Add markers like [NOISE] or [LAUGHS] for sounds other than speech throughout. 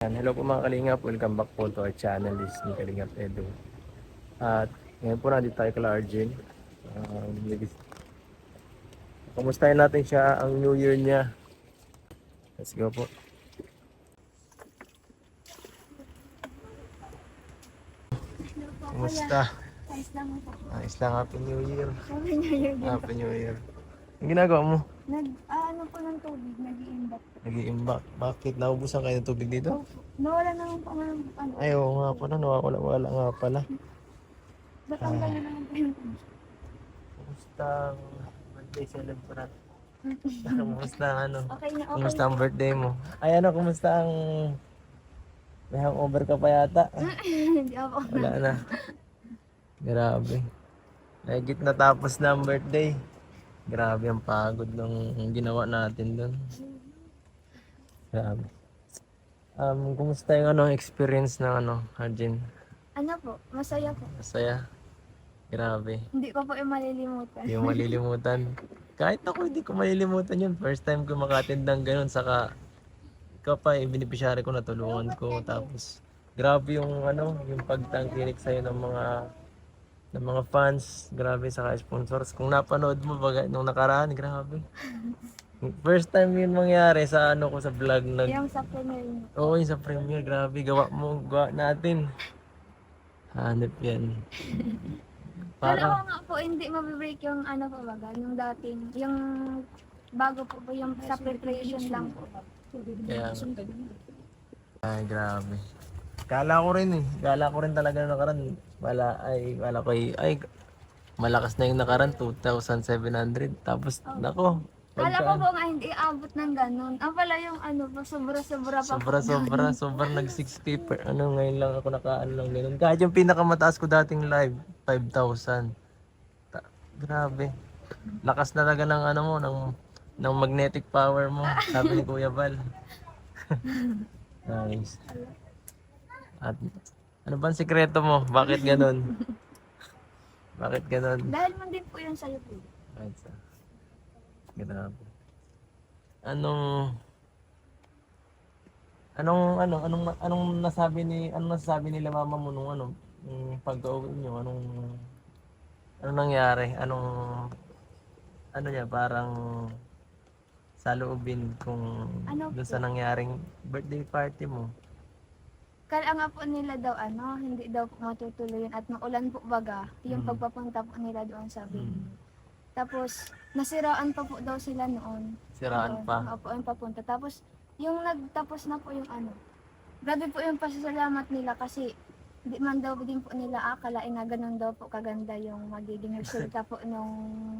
Yan, hello po mga Kalingap, welcome back po to our channel, this is ni Kalingap Edo. At ngayon po nandito tayo kala Arjun. Um, Kamustahin natin siya ang New Year niya. Let's go po. Kumusta? Ayos lang po. Ayos lang, Happy New Year. Sabi niya yun. Happy New Year. Ang ginagawa mo? Nag, ah, ano po ng tubig, nag-iimbak. Nag-iimbak. Bakit? Naubusan kayo ng tubig dito? Nawala naman po nga ng ano. Ay, oo nga pala. Nawawala wala nga pala. Batanggal na naman po yung tubig. Kumusta ang birthday celebrant? [LAUGHS] Kumusta ang ano? Okay na, okay. Kumusta ang birthday mo? Ay ano, kumusta ang... May hangover ka pa yata? [LAUGHS] Hindi ako. Wala na. Grabe. Nagit na tapos na ang birthday. Grabe ang pagod ng ginawa natin doon. Grabe. Um, kumusta yung ano, experience ng ano, Arjun? Ano po, masaya po. Masaya. Grabe. Hindi ko po yung malilimutan. Hindi mo malilimutan. [LAUGHS] Kahit ako hindi ko malilimutan yun. First time ko makatend ng ganun. Saka ikaw pa yung beneficiary ko natulungan ko. Tapos grabe yung ano, yung pagtangkilik sa'yo ng mga ng mga fans, grabe sa sponsors. Kung napanood mo baga nung nakaraan, grabe. First time yun mangyari sa ano ko sa vlog nag Yung sa premiere. Oo, yung sa premiere, grabe gawa mo, gawa natin. Hanip yan. Pero ako Parang nga po, hindi mabibreak yung ano po baga, yung dating, yung bago po po yung sa preparation lang po. Kaya, ay, grabe. Kala ko rin eh. Kala ko rin talaga na nakaraan. Wala, ay, wala ko ay, ay, malakas na yung nakaraan, 2,700. Tapos, nako, Kala ko po nga hindi abot ng ganun. Ah pala yung ano pa, sobra-sobra pa po. sobra, nag 6K per, ano, ngayon lang ako nakaano lang ganun. Kahit yung pinakamataas ko dating live, 5,000. Ta- Grabe. Lakas na talaga ng ano mo, ng, ng magnetic power mo, sabi ni Kuya Val. [LAUGHS] nice. At ano ba ang sikreto mo? Bakit ganun? [LAUGHS] Bakit ganun? Dahil man din po yun sa'yo po. Right, sa. Grabe. Anong Anong ano anong anong nasabi ni anong nasabi nila mama mo nung ano nung pag-uwi niyo anong anong nangyari anong ano niya parang saloobin kung Ano doon sa nangyaring birthday party mo Kala nga po nila daw ano, hindi daw po matutuloy yun at maulan po baga, yung Mm. pagpapunta po nila doon sa Big. hmm, Tapos, nasiraan pa po daw sila noon. siraan Doon. pa Opo, yung papunta. Tapos, yung nagtapos na po yung ano, grabe po yung pasasalamat nila kasi di man daw din po nila akalain na ganun daw po kaganda yung magiging [LAUGHS] resulta po nung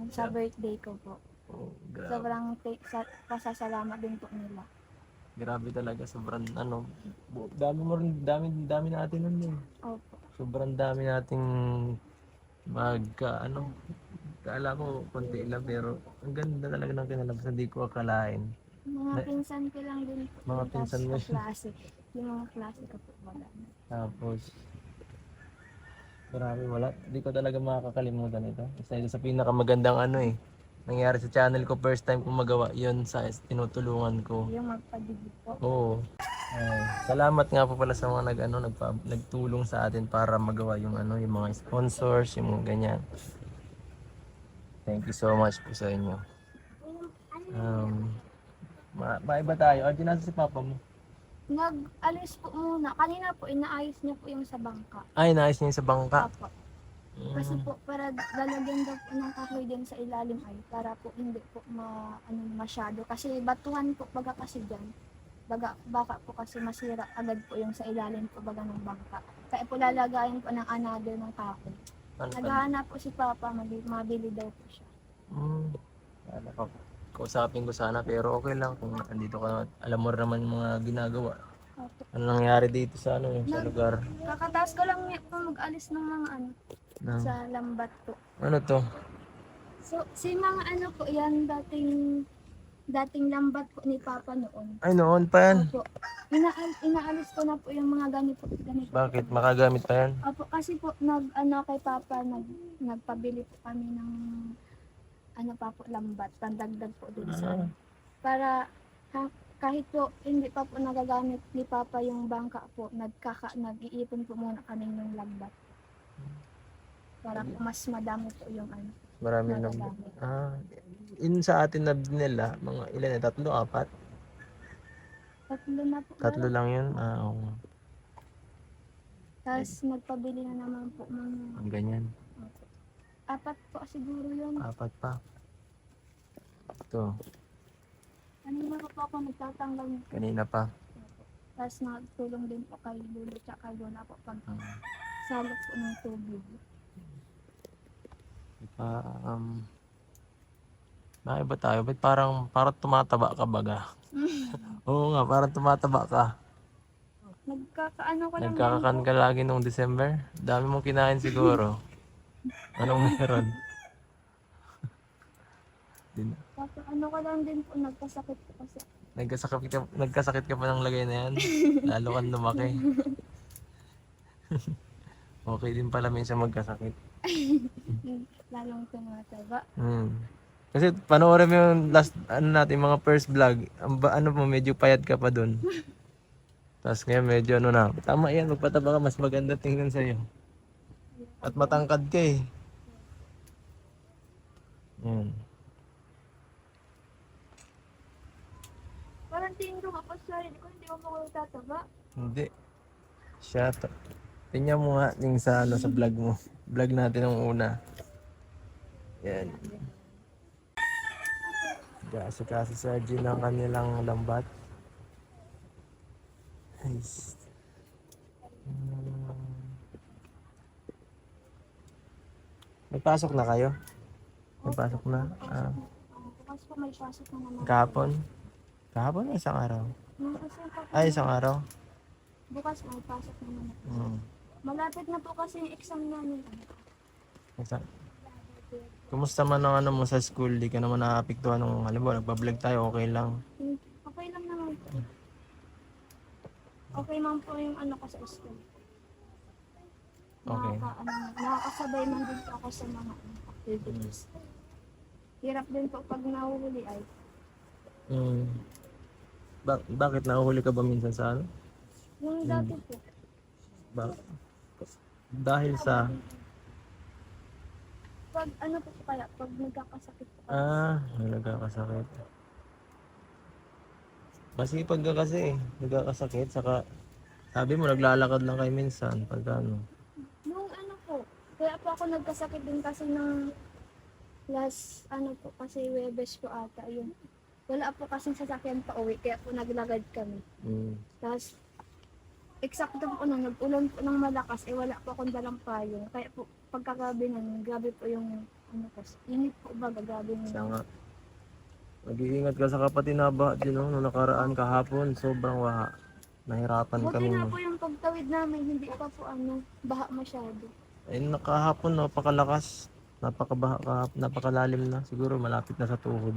sa birthday ko po. oh, grabe. Sobrang take, sa, pasasalamat din po nila. Grabe talaga sobrang ano bu- dami mo rin dami dami natin nun eh Opo. sobrang dami nating magka ano kala ko konti lang pero ang ganda talaga ng kinalabas hindi ko akalain Mga Na- pinsan ko lang din po. Mga Tapos pinsan mo. kaklase. Yung mga klase ko po baga. tapos marami wala hindi ko talaga makakalimutan ito isa ito sa pinakamagandang ano eh nangyari sa channel ko first time ko magawa yon sa tinutulungan ko Yung magpadigit po. Oo. Ay, salamat nga po pala sa mga nag ano nagpa, nagtulong sa atin para magawa yung ano yung mga sponsors, yung mga ganyan. Thank you so much po sa inyo. Um, ma maiba tayo. Arjun, nasa si Papa mo? Nag-alis po muna. Kanina po, inaayos niya po yung sa bangka. Ay, naayos niya yung sa bangka. Apo. Kasi Mm, po, para lalagyan daw po ng kahoy din sa ilalim ay para po hindi po ma, ano, masyado. Kasi batuhan po baga kasi dyan. Baga, baka po kasi masira agad po yung sa ilalim po baga ng bangka. Kaya po lalagayin po ng another ng kahoy. ano? Naghahanap po si Papa, mabili, mabili daw po siya. Mm, ano ko. Kausapin ko sana pero okay lang kung andito ka. Alam mo naman yung mga ginagawa. Opo. Ano nangyari dito sa ano sa Nag- lugar? Kakataas ko lang po mag-alis ng mga ano, Na, sa lambat po. ano to? So, si mga ano po yan, dating dating lambat po ni Papa noon. Ay, noon pa yan. Opo. Inaal, inaalis ko na po yung mga ganito. ganito. Bakit? Makagamit pa yan? Opo, kasi po nag ano kay Papa nag nagpabili po kami ng ano pa po lambat, pandagdag po dun sa Ah. para ha, kahit po hindi pa po nagagamit ni Papa yung bangka po, nagkaka, nag-iipon po muna kami ng lambat. Para po mas madami po yung ano. Marami na. Ah, in sa atin na nila, mga ilan na, tatlo, apat? Tatlo na po. Tatlo lang yun? Ah, oo. Tapos nagpabili na naman po mga Ang ganyan. apat po siguro yun. Apat pa. Ito, Kanina ko po ako nagtatanggal kanina pa. Tapos nagtulong din po kay Lulu at kay Lola po pag Ah, salot po ng tubig. Pa, um, bakit ba tayo? Ba't parang, parang tumataba ka baga? [LAUGHS] Oo nga, parang tumataba ka. Nagkakaano ko lang Nagkakakan ka lagi nung December? Dami mong kinain siguro. Anong meron? [LAUGHS] Din, ano ko lang din po nagkasakit po kasi. nagkasakit ka, nagkasakit ka pa ng lagay na yan? Lalo kang lumaki. [LAUGHS] okay din pala minsan magkasakit. [LAUGHS] Lalong tumataba. Hmm. Kasi panoorin mo yung last ano natin mga first vlog, ang ba, ano mo medyo payat ka pa doon. [LAUGHS] Tapos ngayon medyo ano na, tama yan, magpataba ka mas maganda tingnan sa iyo. At matangkad ka eh. Yan. Parang tingin ko kapag sarili ko, hindi ko mo tataba. Hindi. Siya to. Tingnan mo nga yung sa ano sa vlog mo. Vlog natin ang una. Yan. Kasi kasi sa G ng kanilang lambat. Nice. Hmm. May pasok na kayo? May pasok na? Ah, Bukas po may pasok na naman. kahapon? Kahapon o isang araw? Pa, Ay, isang araw? bukas may pasok na naman. Hmm. Malapit na po kasi yung exam namin. Isa. Kumusta man ang ano mo sa school? Di ka naman naapektuhan nung halimbawa nagpa-vlog tayo, okay lang. Okay lang naman po. Okay man po yung ano ko sa school. Okay. Nakaka, ano, nakakasabay man din po ako sa mga ano, activities. Hirap din po pag nahuhuli ay. Hmm. Ba- bakit nahuhuli ka ba minsan sa ano? Yung dati po, Ba- dahil sa pag ano po kaya, pag nagkakasakit po kaya. ah, nagkakasakit. Masipag ka kasi eh, nagkakasakit saka sabi mo naglalakad lang kayo minsan pag ano. Nung ano po, kaya po ako nagkasakit din kasi ng last ano po kasi Webes po ata yun. Wala po kasing sasakyan pa uwi kaya po naglagad kami. Hmm. Tapos eksakto po nung nag-ulan po ng malakas eh wala po akong dalang payong. Kaya po pagkagabi nun, grabe po yung ano po, init po ba grabe Siya yung nga. Mag-iingat ka sa kapatid na ba din no? Nung nakaraan kahapon, sobrang waha. Nahirapan Buti kami. nga mag- po yung pagtawid namin, hindi pa po ano, baha masyado. Ay, nakahapon, napakalakas. Napakabaha, napakalalim na. Siguro malapit na sa tuhod.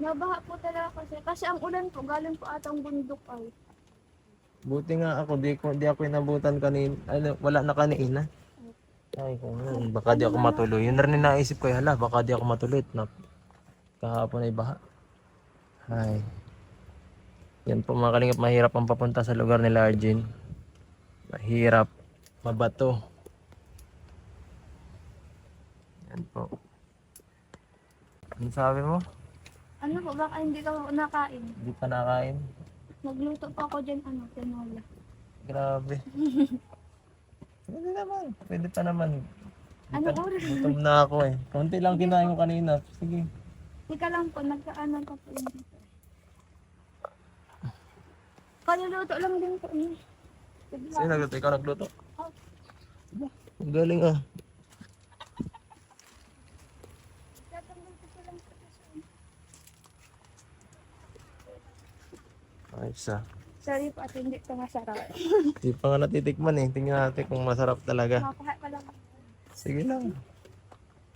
Nabaha po talaga kasi, kasi ang ulan po, galing po atang bundok ay. Buti nga ako, di, ko, di ako inabutan kanin, ano, wala na kanina. Ay, kung yun, baka di ako matuloy. Yun rin naisip ko, hala, baka di ako matuloy. Na, kahapon ay baha. Ay. Yan po mga kalingap, mahirap ang papunta sa lugar nila Arjun. Mahirap. Mabato. Yan po. Ano sabi mo? Ano po, baka hindi ka nakain. Hindi pa nakain? Nagluto pa ako dyan, ano, tinola. Grabe. [LAUGHS] Pwede naman. Pwede pa naman. Ano oras? Gutom na ako eh. Konti lang kinain ko kanina. Sige. Ika lang po, nagkaano ka po yun dito. Kaluluto lang din po niya. Sino nagluto? Ikaw nagluto? Oh. Ang galing ah. Tatanggal ko pa lang po sa Ayos ah. Sorry po at hindi ito masarap. Hindi pa nga natitikman eh. Tingnan natin kung masarap talaga. Makakuha pa lang. Sige lang.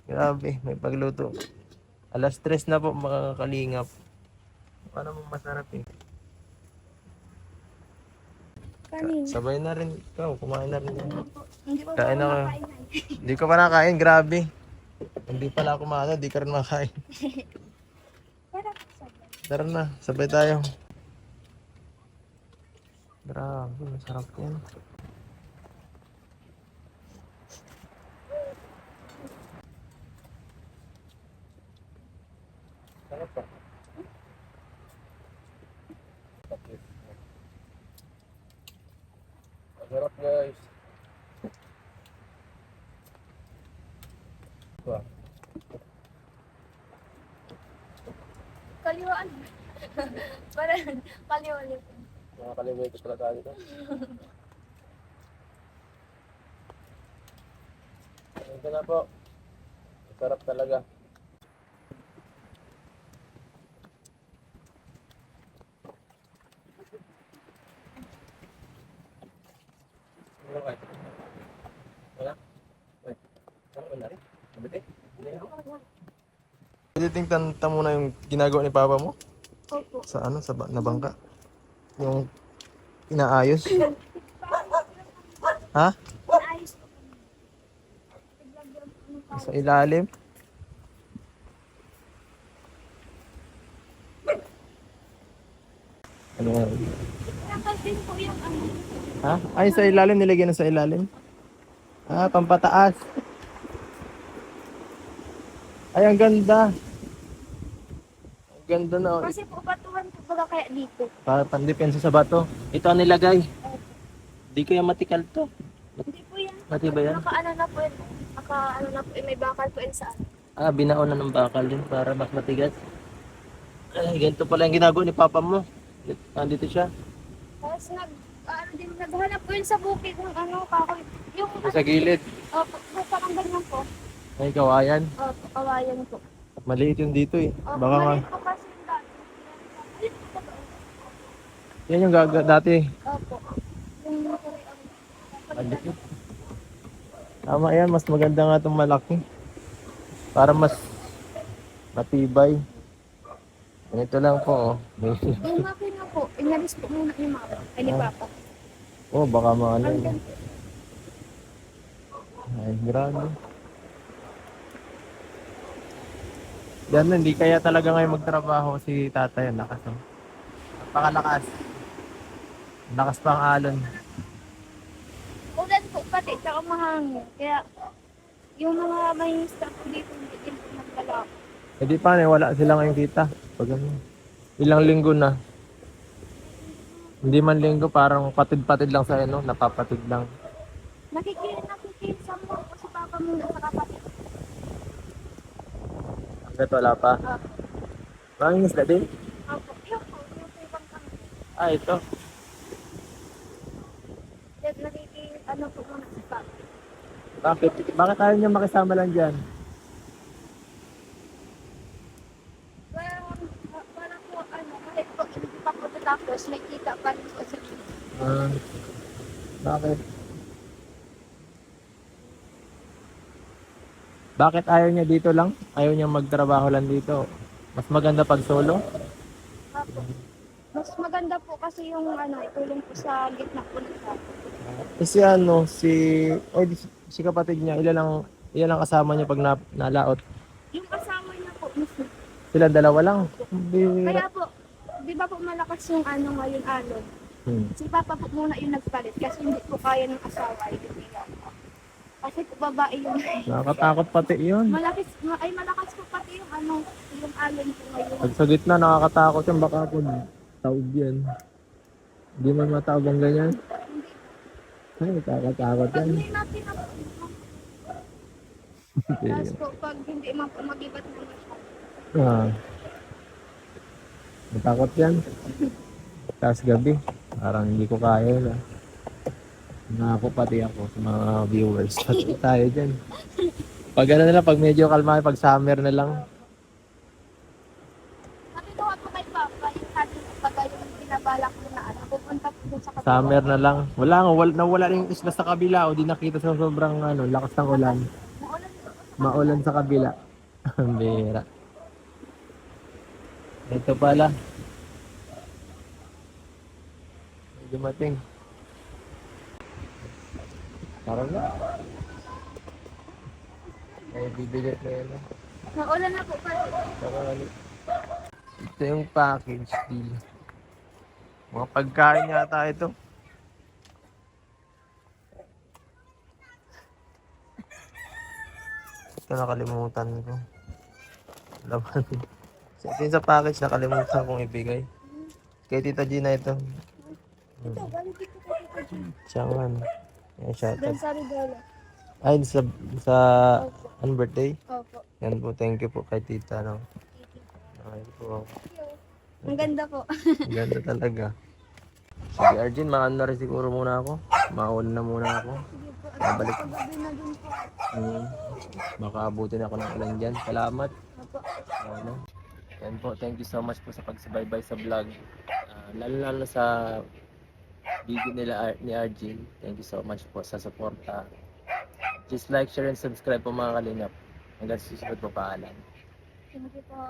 Grabe. May pagluto. Alas tres na po mga kalingap. Paano mo masarap eh. Kanin. Sabay na rin ikaw. Kumain na rin. Hindi po Kain ako. Hindi ka pa nakain. Grabe. Hindi pala ako maano. Hindi ka rin makain. [LAUGHS] Tara na, sabay tayo. Grabe, masarap yan. Kaliwaan. [LAUGHS] Parang kaliwaan. Nakakalimutan ko pala tayo dito. Ito na po. Sarap talaga. Wala ka? Wala? Wait. Wala wala rin? Mabiti? Pwede tingnan ta muna yung ginagawa ni Papa mo? Opo. Sa ano? Sa ba- na bangka? Yung inaayos? ha? Sa ilalim? Ano nga? Ha? Ay, sa ilalim, nilagyan na sa ilalim? Ah, pampataas. Ay, ang ganda. Ang ganda na. oh. Kasi po po baga kaya dito. Para pandepensa sa bato. Ito ang nilagay. Di kaya matikal to. Hindi po yan. Matibay yan? Naka ano na po yun. Naka ano na po yun. May bakal po yun sa ano. Ah, binaon na ng bakal din para mas matigas. Ay, ganito pala yung ginagawa ni Papa mo. Nandito siya. Tapos nag, ano din, naghanap po yun sa bukid ng ano, kahoy. Yung Sa gilid. Opo, po, parang ganyan po. Ay, kawayan. Opo, kawayan po. Maliit yung dito eh. Opo, Baka nga. maliit po kasi yung dati. Maliit po ba? Yan yung gaga dati. Opo. Yung Maliit. Tama yan. Mas maganda nga itong malaki. Para mas matibay. Ganito lang po. Oh. Yung [LAUGHS] po, inalis po muna ni Mama. Ay, ni Ah. Papa. oh, baka mga ano. Ang ganda. Ay, grabe. Yan, hindi kaya talaga ngayon magtrabaho si tatay. Ang lakas. Oh. Napakalakas. Ang Lakas pang alon. Ulan po pati, tsaka mahangin. Kaya, yung mga may staff dito, hindi din po nagdala. Eh di paano, eh, wala sila ngayon kita. Pag ano, ilang linggo na. Hindi man linggo, parang patid-patid lang sa ano, napapatid lang. Nakikita, nakikita mo po si Papa muna sa kapatid. Hanggat wala pa. Opo. Maraming isda din. Opo. Yung po, yung po ibang kami. Ah, ito. Kaya nakikita, ano po muna si Papa. Bakit? Bakit ayaw niyo makisama lang dyan? Parang, parang po, ano, kahit po, hindi pa po tapos, may kita pa rin po sa Ah, bakit? Bakit ayaw niya dito lang? Ayaw niya magtrabaho lang dito. Mas maganda pag solo? Opo. Mas maganda po kasi yung ano, itulong po sa gitna po ng Papa. Eh, si ano, si... Di- si kapatid niya, ilan lang, ilan lang kasama niya pag na, nalaot? Yung asawa niya po, mismo. Sila dalawa lang. Hindi. Kaya po, di ba po malakas yung ano ngayon alon? Hmm. Si Papa po muna yung nagpalit kasi hindi po kaya ng asawa nila. Kasi po babae yung Nakakatakot pati yun. malakis, ma- ay malakas po pati yung ano, yung alon po ngayon. Pag sa gitna, nakakatakot yun. Baka po taog yan. Hindi man matawag ang ganyan. Ay, nakakatakot Pag yan. hindi natin na po, tapos po pag hindi man po mag-ibat na masyado. Ah. Matakot yan. Tapos gabi, parang hindi ko kaya yun. Ah. Nako pati ako sa mga viewers. Pati [LAUGHS] tayo dyan. Pag ano na lang, pag medyo kalma, pag summer na lang. Natutuwa po kay Papa yung sabi ko pag yung binabalak ko na ano, pupunta po dun sa kabila. Summer na lang. Wala nga, wala, nawala rin yung isla sa kabila o di nakita sa sobrang ano, lakas ng ulan. Maulan sa kabila. [LAUGHS] Ang bira. Ito pala. May dumating. Parang na. May bibigay na yun. Maulan na po ano. Ito yung package deal. Mga pagkain yata ito. Ito nakalimutan ko. Laman. So, ito yung sa package nakalimutan kong ibigay. Kay Tita Gina ito. Jean. Siyangan. Yan sa regalo. Ay, sa, sa ano birthday? Opo. Yan po, thank you po kay Tita. No? Ay po. Ang ganda po. Ang Ganda talaga. [LAUGHS] Sige, Arjun, maano na rin siguro muna ako. Mauna na muna ako. Babalik. Hmm. Baka abutin ako ng ulan dyan. Salamat. Ano? Yan po, thank you so much po sa pagsubaybay sa vlog. Ah, lalo lalo sa video nila ni Arjun. Thank you so much po sa suporta. Just like, share, and subscribe po mga kalingap. Hanggang susunod po paalam. Thank you po.